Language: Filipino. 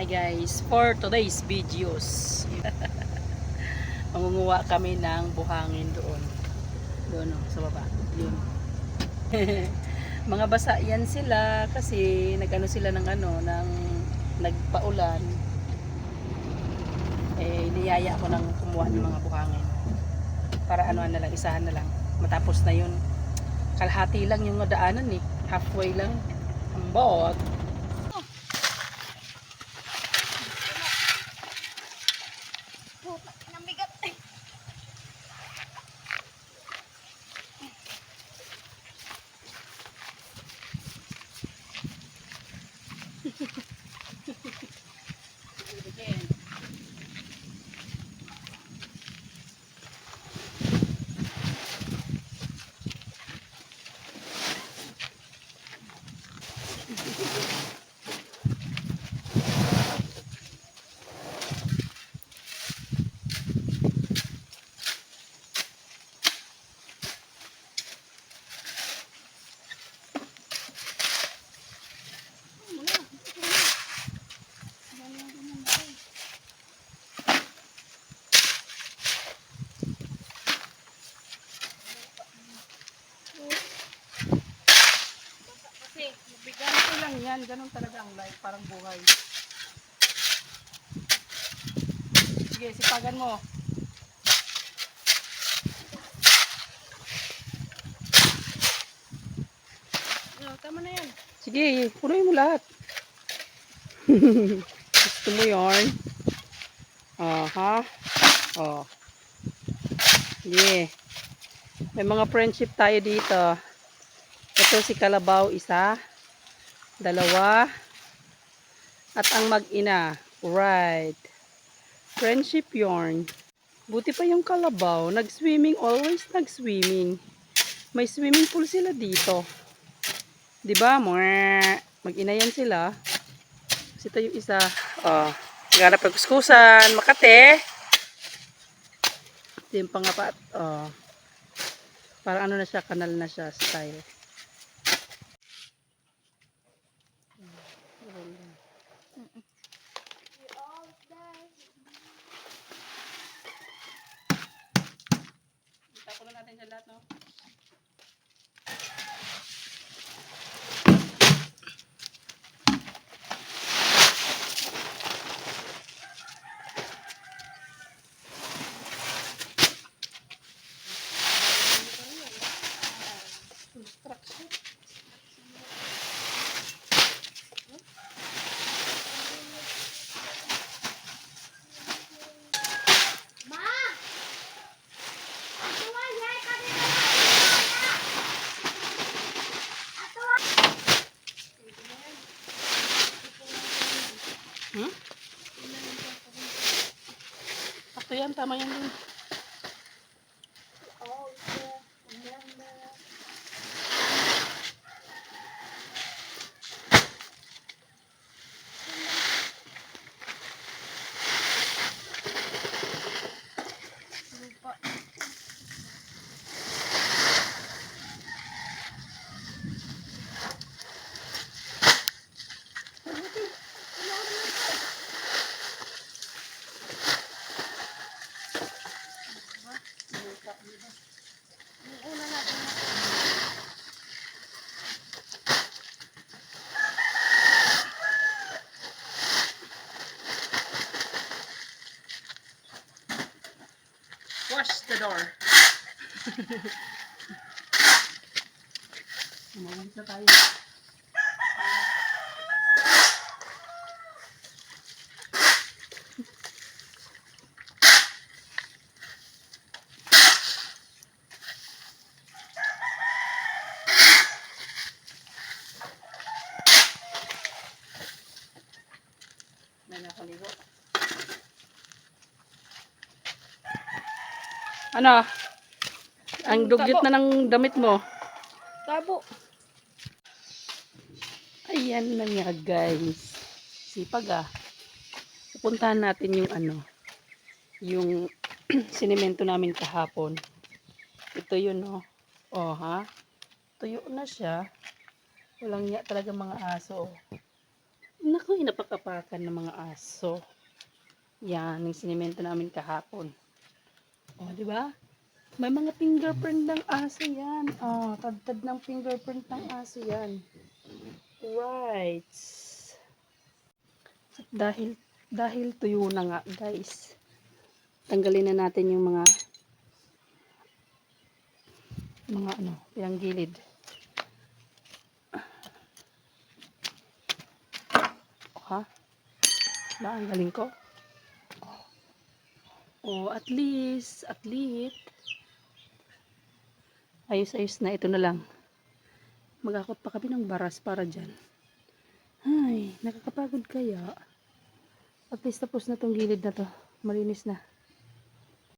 Hi guys, for today's videos. Mangunguha kami ng buhangin doon. Doon oh, sa baba. Yun. Mga basa yan sila kasi nagano sila ng ano, ng nagpaulan. Eh, niyaya ako ng kumuha ng mga buhangin. Para ano na lang, isahan na lang. Matapos na yun. Kalahati lang yung daanan eh. Halfway lang. Ang bot. Yan. Ganun talaga ang life. Parang buhay. Sige, sipagan mo. No, tama na yan. Sige, punuin mo lahat. Gusto mo yarn? Aha. Oh. Sige. May mga friendship tayo dito. Ito si Kalabaw, isa. Dalawa. At ang mag-ina. Right. Friendship yarn. Buti pa yung Kalabaw. Nag-swimming. Always nag-swimming. May swimming pool sila dito. Di ba? Mwah. Mag-ina yan sila. Kasi yung isa. Oh. Gana pagkuskusan. Makate. Ito yung pangapat. Oh. Parang ano na siya, kanal na siya style. Hmm? Sakto yan, tama yan dun. Wash the door. Umawag na tayo. May nakaligo. Ano? Ang dugyot na ng damit mo. Tabo. Ayan na nga guys. Sipag ah. Pupuntahan natin yung ano. Yung sinimento namin kahapon. Ito yun oh. Oh ha. Tuyo na siya. Walang niya talaga mga aso oh. Naku, inapakapakan ng mga aso. Yan, yung sinimento namin kahapon. O, di ba? May mga fingerprint ng aso yan. Oh, tad-tad ng fingerprint ng aso yan. Right. At dahil, dahil tuyo na nga, guys. Tanggalin na natin yung mga mga ano, pinanggilid. Ha? Ba, ang galing ko? Oh, at least, at least. Ayos-ayos na, ito na lang. Magakot pa kami ng baras para dyan. Ay, nakakapagod kaya. At least tapos na tong gilid na to. Malinis na.